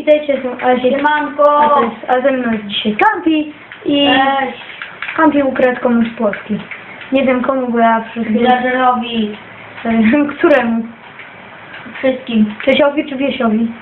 witajcie, są Azie. A, to Siemanko! jest, a ze mną jest dzisiaj Kampi i Cześć! Kampi ukradł komuś Polski. Nie wiem komu, bo ja chwilę... Villagerowi, Któremu? wszystkim Czesiowi czy Wiesiowi?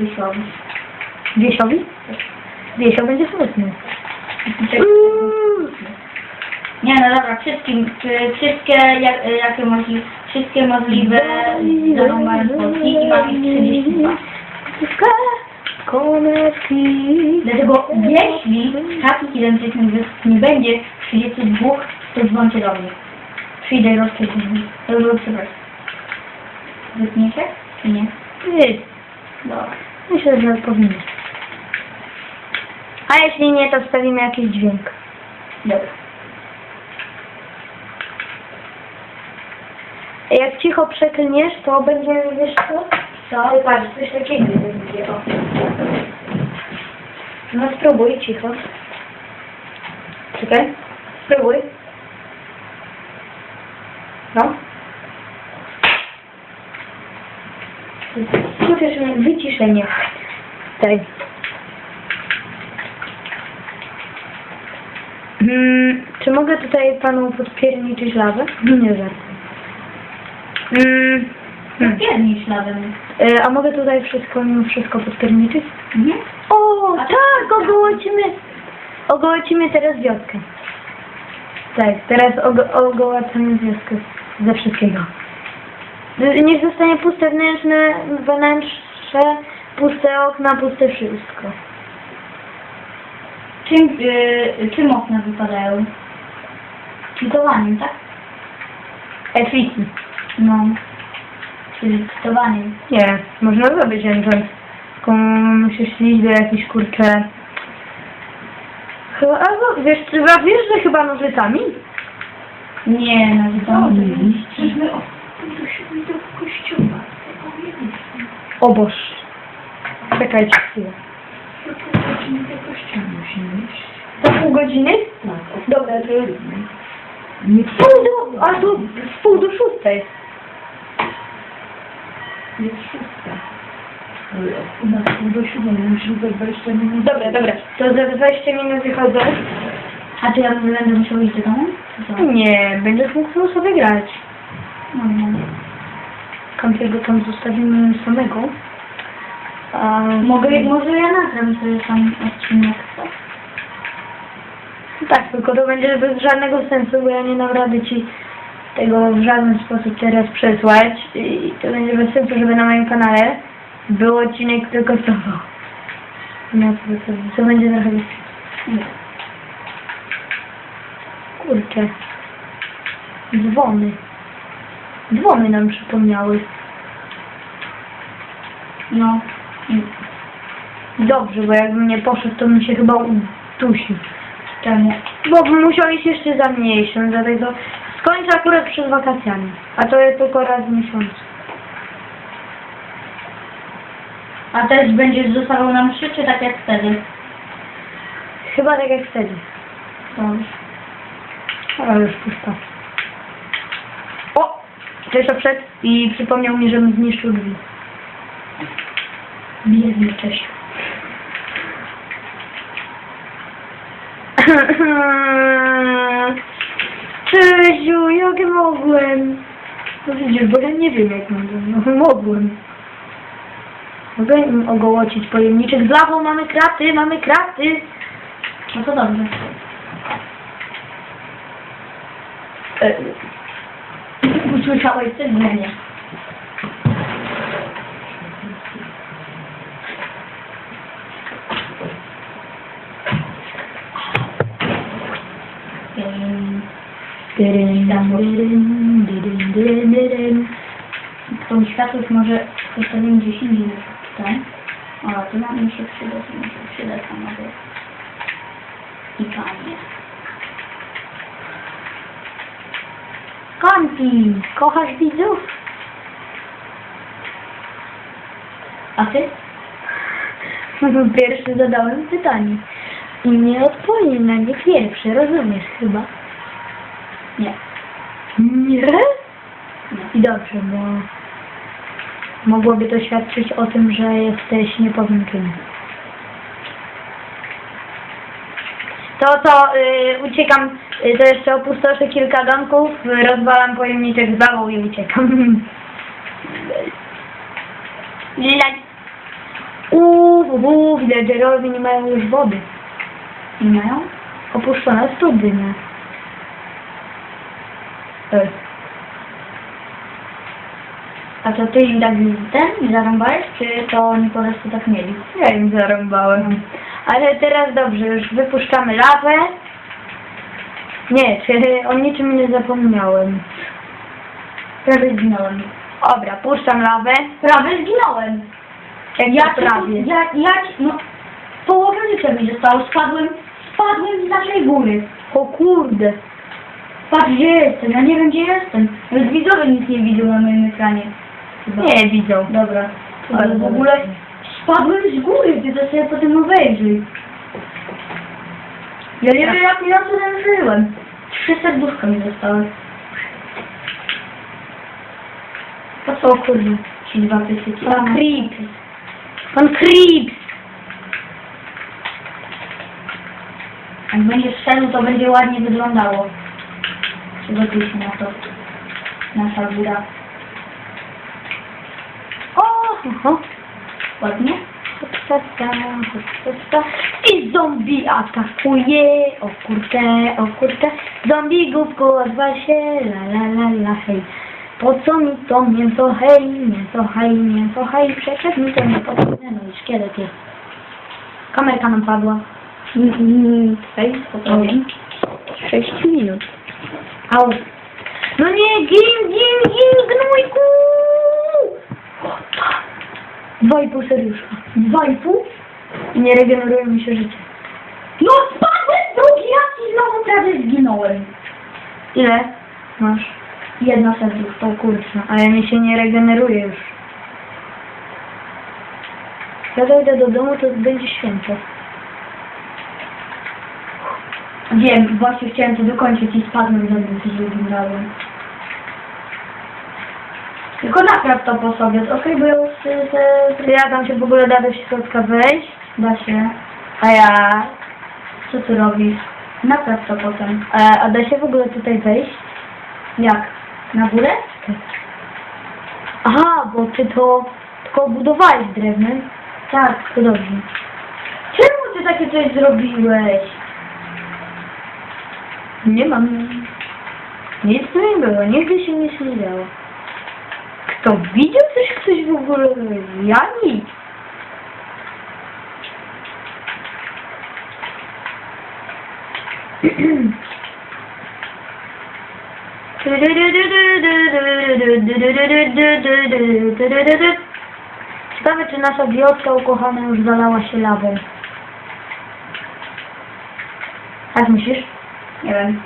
Wisiowi. Wiesiowi? Wiesio będzie smutny. Nie no dobra, wszystkim, y, wszystkie jak, y, jakie możliwe, wszystkie możliwe zarąbane Polski i mam ich 32. Dlatego jeśli takich identycznych wysp nie będzie 32, to dzwoncie do mnie. Przyjdę i było super. Wytniecie? Czy nie? Nie, Dobra. myślę, że powinien. A jeśli nie, to wstawimy jakiś dźwięk. Dobra. Jak cicho przeklniesz, to będzie, wiesz co? Co? Ale patrz, coś takiego będzie, o. No spróbuj, cicho. Czekaj, spróbuj. No. Słyszysz wyciszenie. Tak. Hmm, czy mogę tutaj panu podpierniczyć lawę? Nie żart. Mm, hmm. Śladem. E, a mogę tutaj wszystko, mimo wszystko podpierniczyć? Mhm. O, A tak, ogołocimy, ogołocimy teraz wioskę. Tak, teraz ogo, ogołacamy wioskę ze wszystkiego. Niech zostanie puste wnętrzne, wnętrze, puste okna, puste wszystko. Czym, y, czym okna wypadają? Kwitowaniem, tak? Efiki. No. Czyli kwitowaniem. Nie, można zrobić enchant. Tylko musisz iść do jakiejś kurcze... Chyba, albo, wiesz, chyba wiesz, że chyba nożycami? Nie, no wiadomo. Przecież o, do kościoła. O Boż. Czekajcie chwilę. Za pół godziny? Dobra, to jest... Nie Pół do... A tu z pół do szóstej. Jest szósta. U nas pół do siódmej, musimy za 20 minut. Dobra, dobra. To za 20 minut wychodzę. A czy ja będę musiał iść do domu? Co? Nie, będziesz mógł sobie grać. No, no. Kampiego tam zostawimy samego. A, Mogę, może ja nagram sobie sam odcinek, co? Tak, tylko to będzie bez żadnego sensu, bo ja nie dam rady ci tego w żaden sposób teraz przesłać i to będzie bez sensu, żeby na moim kanale był odcinek tylko z tobą. No to, to, to będzie trochę bez. Kurczę. Dzwony. Dzwony nam przypomniały. No. Dobrze, bo jakbym nie poszedł, to bym się chyba udusił. Bo musiał iść jeszcze za miesiąc, dlatego skończę akurat przed wakacjami. A to jest tylko raz w miesiącu. A też będziesz zostawał nam trzy, czy tak jak wtedy? Chyba tak jak wtedy. Dobrze. Ale już pusta. O! Ktoś wszedł i przypomniał mi, żebym zniszczył drzwi. Biedny Czesiu. Czesiu, jak mogłem? No widzisz, bo ja nie wiem jak mogłem. No mogłem. Mogę im ogołocić pojemniczek. Z lawą mamy kraty, mamy kraty. No to dobrze. E, Usłyszałeś coś w mnie. Tą światłość może postawimy gdzieś indziej tutaj. O, to nam się przyda, to mi się przyda samochód. I panie. Kampi, kochasz widzów? A ty? Pierwszy zadałem pytanie. I nie odpowiem na nie pierwszy, rozumiesz chyba? Nie. Nie? I dobrze, bo mogłoby to świadczyć o tym, że jesteś nie powiem kim. To co, y, uciekam, y, to jeszcze opustoszę kilka domków, y, rozwalam pojemniczek z bawą i uciekam. Lać. Uuu, uuu, villagerowie nie mają już wody. Nie mają? Opuszczone studnie. A to ty im tak ten zarąbałeś, czy to oni po prostu tak mieli? Ja im zarąbałem. Ale teraz dobrze, już wypuszczamy lawę. Nie, czy o niczym nie zapomniałem. Prawie zginąłem. Dobra, puszczam lawę. Prawie zginąłem. Jak Ja ja prawie. Ja, ja, no, połowę życia mi zostało. Spadłem, spadłem z naszej góry. O kurde. Patrz gdzie jestem, ja nie wiem gdzie jestem. Nawet widzowie nic nie widzą na moim ekranie. Chyba. Nie widzą. Dobra. Ale w ogóle spadłem z góry, ty to sobie potem obejrzyj. Ja nie wiem jak ja to żyłem. Trzy serduszka mi zostały. Po co kurde? Ci dwa pysyki. Pan Creeps. Pan Creeps. Jak będziesz szedł, to będzie ładnie wyglądało. Przygotuj się na to. Nasza góra. O, oho. Ładnie? I zombie atakuje. O kurczę, o kurczę. Zombie główku odwal się. La la la la hej. Po co mi to mięso hej, mięso hej, mięso hej. Przecież mi to nie potrzebne. No i szkielet jest. Kamerka nam padła. Tutaj spokojnie. 6 minut. Au. No nie, gin, gin, gin, gnójku! Dwa i pół. Dwa i nie regeneruje mi się życie. No spadłem drugi raz i znowu prawie zginąłem. Ile masz? Jedno serduszko. Kurczę, ale mi się nie regeneruje już. Jak dojdę do domu, to będzie święto. Wiem, właśnie chciałem to dokończyć i spadłem za drugim razem. Tylko napraw to po sobie, okej, bo ja już Czy ja tam się w ogóle da do środka wejść? da się. A ja... Co ty robisz? Napraw to potem. A, a da się w ogóle tutaj wejść? Jak? Na górę? Aha, bo ty to tylko budowałeś drewnem. Tak. To dobrze. Czemu ty takie coś zrobiłeś? Nie mam. Nic tu nie było, nigdy się nie działo. Kto widział coś ktoś w ogóle? Ja nic. Ciekawe, czy nasza wioska ukochana już zalała się lawą. Jak myślisz? Nie wiem.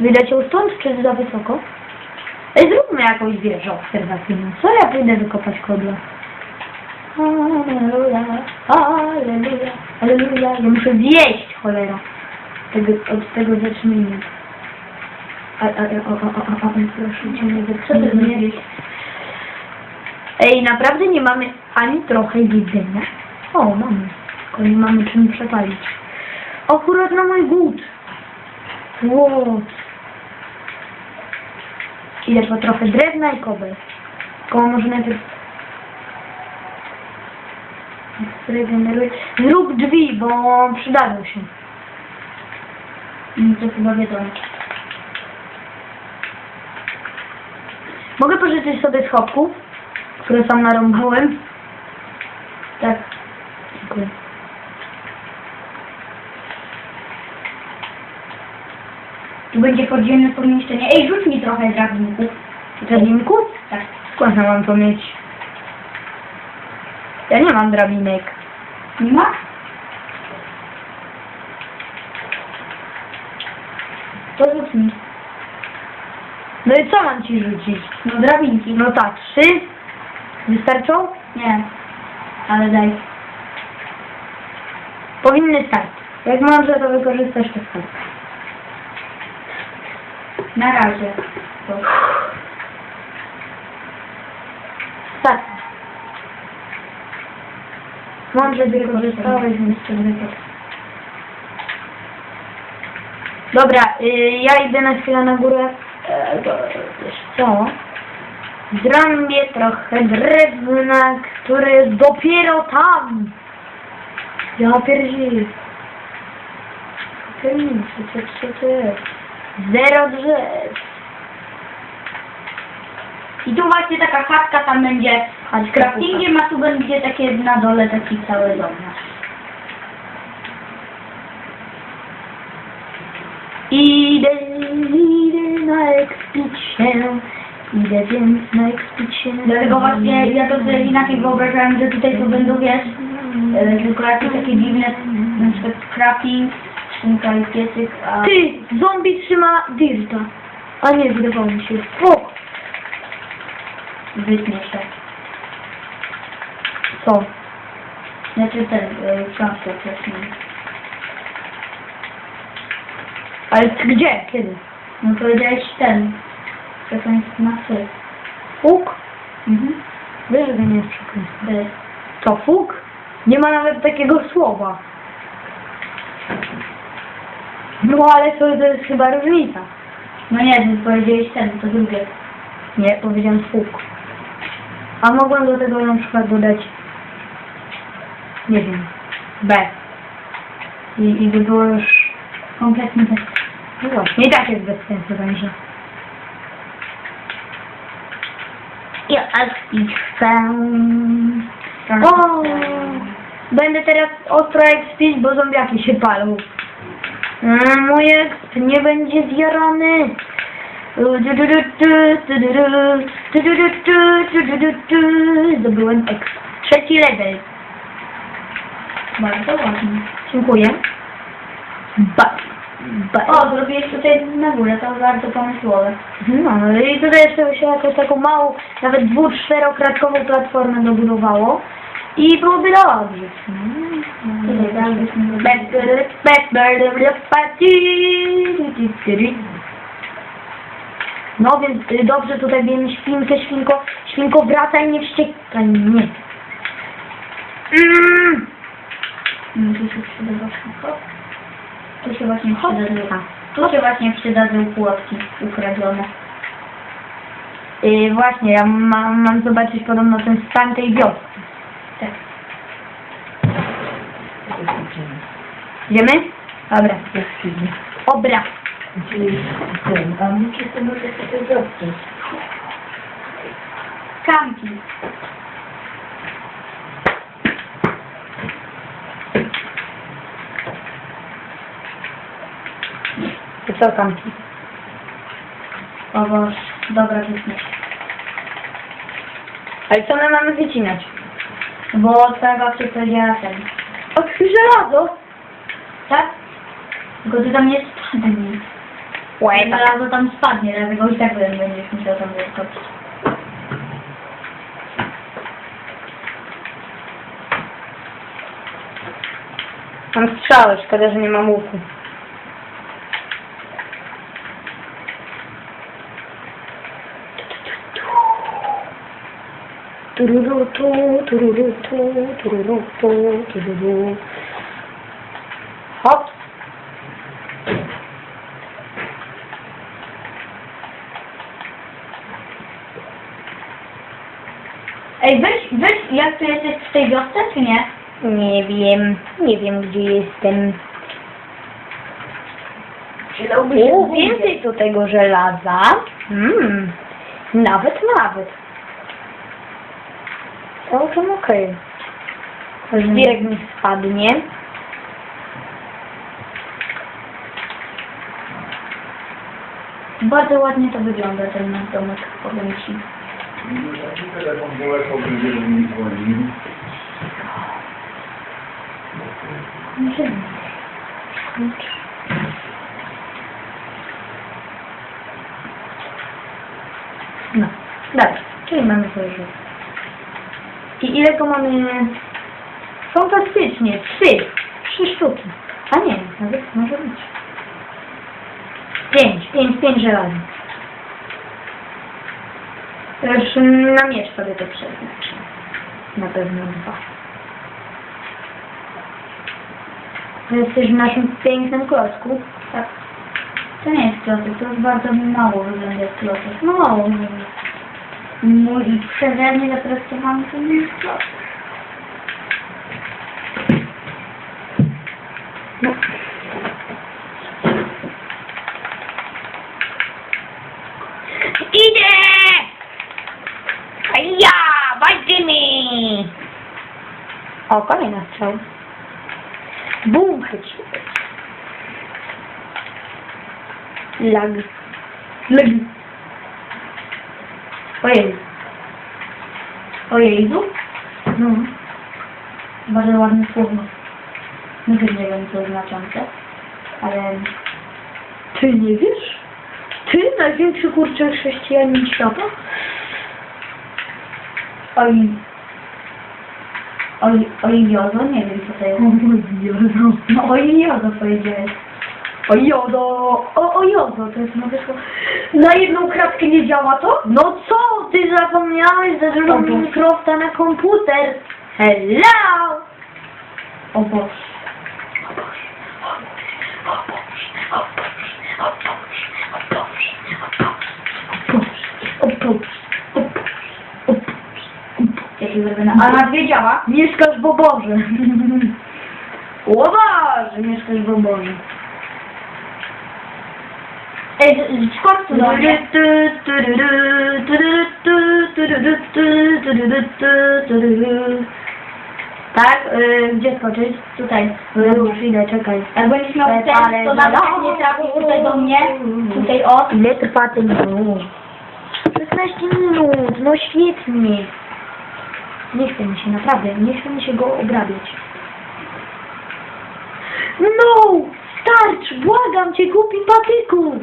Widać ją stąd, czy za wysoko? Ej, zróbmy jakąś wieżę obserwacyjną. Co ja pójdę wykopać kodła? Aleluja, aleluja, aleluja. Ja muszę zjeść, cholera. Tego, od tego zacznijmy. A, a, a, o, o, o, o, proszę cię, nie ty zacznijmy. zrobiłeś? Ej, naprawdę nie mamy ani trochę jedzenia? O, mamy. Tylko nie mamy czym przepalić. Akurat na mój głód. Wow. Idę po trochę drewna i kobel. Tylko może najpierw... Zregeneruję. Zrób drzwi, bo przydadzą się. Mm, To chyba wiedzą. Mogę pożyczyć sobie schowków, które sam narąbałem? Tak. Dziękuję. Tu będzie podziemne pomieszczenie. Ej, rzuć mi trochę drabinków. Drabinków? Tak. Skąd ja mam to mieć? Ja nie mam drabinek. Nie masz? To rzuć mi. No i co mam ci rzucić? No drabinki. No tak, trzy? Wystarczą? Nie. Ale daj. Powinny stać. Jak mam, że to wykorzystasz, to stać. Na razie. Stać. Mądrze wykorzystałeś, wypadł. Dobra, y, ja idę na chwilę na górę. E, wiesz co? Zrąbię trochę drewna, które jest dopiero tam. Ja pierdzielę. Co to jest? Zero drzew. I tu właśnie taka chatka tam będzie z craftingiem, a tu będzie takie na dole taki cały dom. Idę, idę na eksplicję. Idę więc na eksplicję. Dlatego właśnie ja to sobie inaczej wyobrażałem, że tutaj to będą wiesz, e, tylko jakieś takie dziwne, na przykład crafting, szynka i piecyk, a Ty, zombie trzyma dirta. A nie, wydawało mi się. O, wytnie się. co? Znaczy ten, e, książkę wcześniej. Ale ty gdzie? Kiedy? No powiedziałeś ten, przekleństwo na trzy. Fuk? Mhm. Wiesz, że to nie jest przekleństwo. To fuk? Nie ma nawet takiego słowa. No ale to, to jest chyba różnica. No nie, ty powiedziałeś ten, to drugie. Nie, powiedziałem fuk. A mogłem do tego na przykład dodać, nie wiem, B. I, i by było już, Kompletnie bez. no właśnie, i tak jest bez sensu będzie. Ja aż chcę. O, będę teraz ostro ekspić, bo zombiaki się palą. Mm, Mój exp nie będzie zjarany. Zdobyłem exp. Trzeci level. Bardzo ładnie. Dziękuję. Ba. Ba. O, zrobiłeś tutaj na górę, to bardzo pomysłowe. No i tutaj jeszcze się jakąś taką małą, nawet dwu, czterokratkową platformę dobudowało. I byłoby dobrze. No więc y, dobrze tutaj wiemy świnkę, świnko, świnko wracaj, nie wściekaj, nie. Mm. No, tu się przyda. Tu się właśnie Hop. przydadzą. Tu się właśnie przydadzą płotki ukradzione. Y, właśnie, ja mam, mam zobaczyć podobno ten stan tej wioski. Tak. Idziemy? Dobra. Jaskini. Obra. Gdzie jest ten? A my czy to może sobie dostać? Kamki. To co tam? O Boże, dobra wytniesz. Ale co my mamy wycinać? Bo twoja babcia powiedziała ten. O, żelazo! Tak? Tylko ty tam nie spadnie. Łe, Żelazo tam spadnie, dlatego i tak będziesz musiał tam wyskoczyć. Mam strzały, szkoda, że nie mam łuku. Tururu tu, tururu tu, tururu tu, tururu. Ej, weź, weź, jak ty jesteś w tej wiosce, czy nie? Nie wiem, nie wiem gdzie jestem. Przydałby się O, węgiel. więcej tu tego żelaza. Mm, nawet, nawet. Całkiem okej. Żwirek mi spadnie. Bardzo ładnie to wygląda, ten nasz domek, powiem ci. Taki telefon polecał, będzie mi dzwonił. No, dobrze. Czyli mamy już. I ile to mamy? Fantastycznie. Trzy. Trzy sztuki. A nie, nawet może być. Pięć. Pięć, pięć żelazy. Już na miecz sobie to przeznaczę. Na pewno dwa. Jesteś w naszym pięknym klocku. Tak. To nie jest klocek, to jest bardzo mało wygląda klocek. No mało. Mój przeze mnie zapracowany to nie jest klocek. No. Idę! A ja! Walczymy! O, kolejna strzał. Bum, chyć. Lag. Leg. Ojej. Ojejzu? No. Bardzo ładne słowo. Nigdy nie wiem co znaczące, ale Ty nie wiesz? Ty, największy kurczę chrześcijanin świata? oj... Oj, oj jozo, nie wiem co to jest. Jodo. No oj jozo powiedziałeś. O jodo. O, o jodo, to jest nowe słowo. Na jedną kratkę nie działa to? No co? Ty zapomniałeś O drugą Boże. Minecrafta na komputer. Hello! O Boże. O Boże, o Boże, o Boże, o Boże, o Boże, o Boże, o Boże. Jakie zrobione. A na dwie działa? Mieszkasz w oborze. Boże, mieszkasz w oborze. Ej, z- z- skąd tu do mnie? Tak, y, gdzie skoczyć? Tutaj. Już idę, czekaj. Jak będziesz miał Ale- ten, ale- to jak nie trafisz tutaj do mnie, tutaj o, Ile trwa ten minut? 16 minut, no świetnie. Nie chce mi się, naprawdę, nie chce mi się go obrabiać. No! Starcz! Błagam cię, głupi patyku!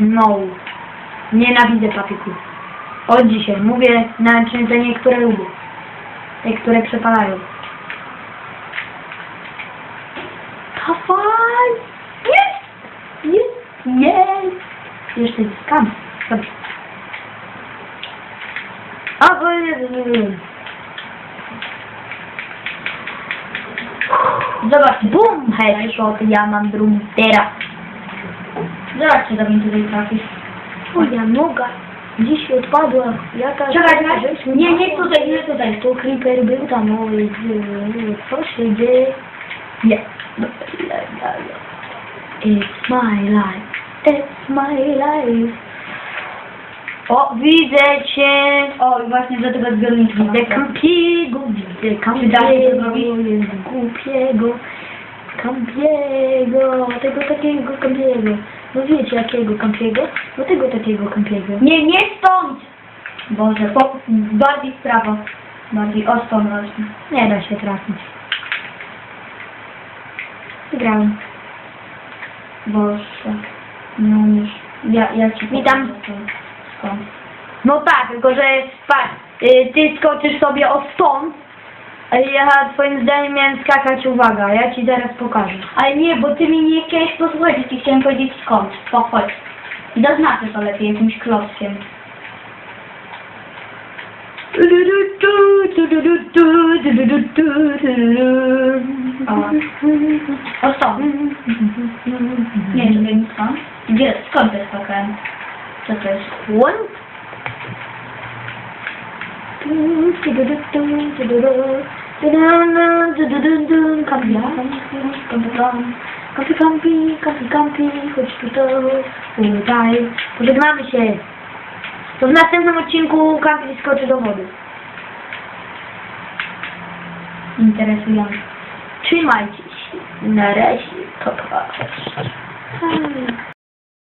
No. Nienawidzę patyków. Od dzisiaj mówię na te niektóre lubię. Te, które przepalają. Kafaj! Jest! Jest! Jest! Jeszcze jest skam. Dobrze. A, bo zobacz, Bum! Headshot, ja mam drugi teraz. zobacz, czy do mnie tutaj trafisz. Moja noga dziś odpadła. Czekaj. rzecz- Nie, nie tutaj, nie tutaj. To creeper był tam, oj, co się dzieje? Nie. It's my life. It's my life. O, widzę cię. O, i właśnie do tego zbiornika. Widzę kampiego, widzę kampiego, jest głupiego. Kampiego, tego takiego kampiego. No wiecie jakiego kampiego? No tego takiego kampiego. Nie, nie stąd! Boże, po, bardziej w prawo. Bardziej o stąd właśnie. Nie da się trafić. Wygrałem. Boże. Nie umiesz. Ja, ja ci Witam. pokażę Skąd? No tak, tylko że patrz, y, ty skoczysz sobie o stąd, a ja twoim zdaniem miałem skakać, uwaga, ja ci zaraz pokażę. Ale nie, bo ty mi nie chciałeś posłuchać, ci chciałem powiedzieć skąd. To chodź. I doznaczę to lepiej jakimś klockiem. O stąd. Nie, żeby nie skąd. Gdzie, skąd to jest KKM? Co to jest? One. Kampi, kampi, kampi, kampi, chodź tutaj, tutaj. Pożegnamy się. To w następnym odcinku kampi skoczy do wody. Interesujące. Trzymajcie się. Na razie. Pa, pa.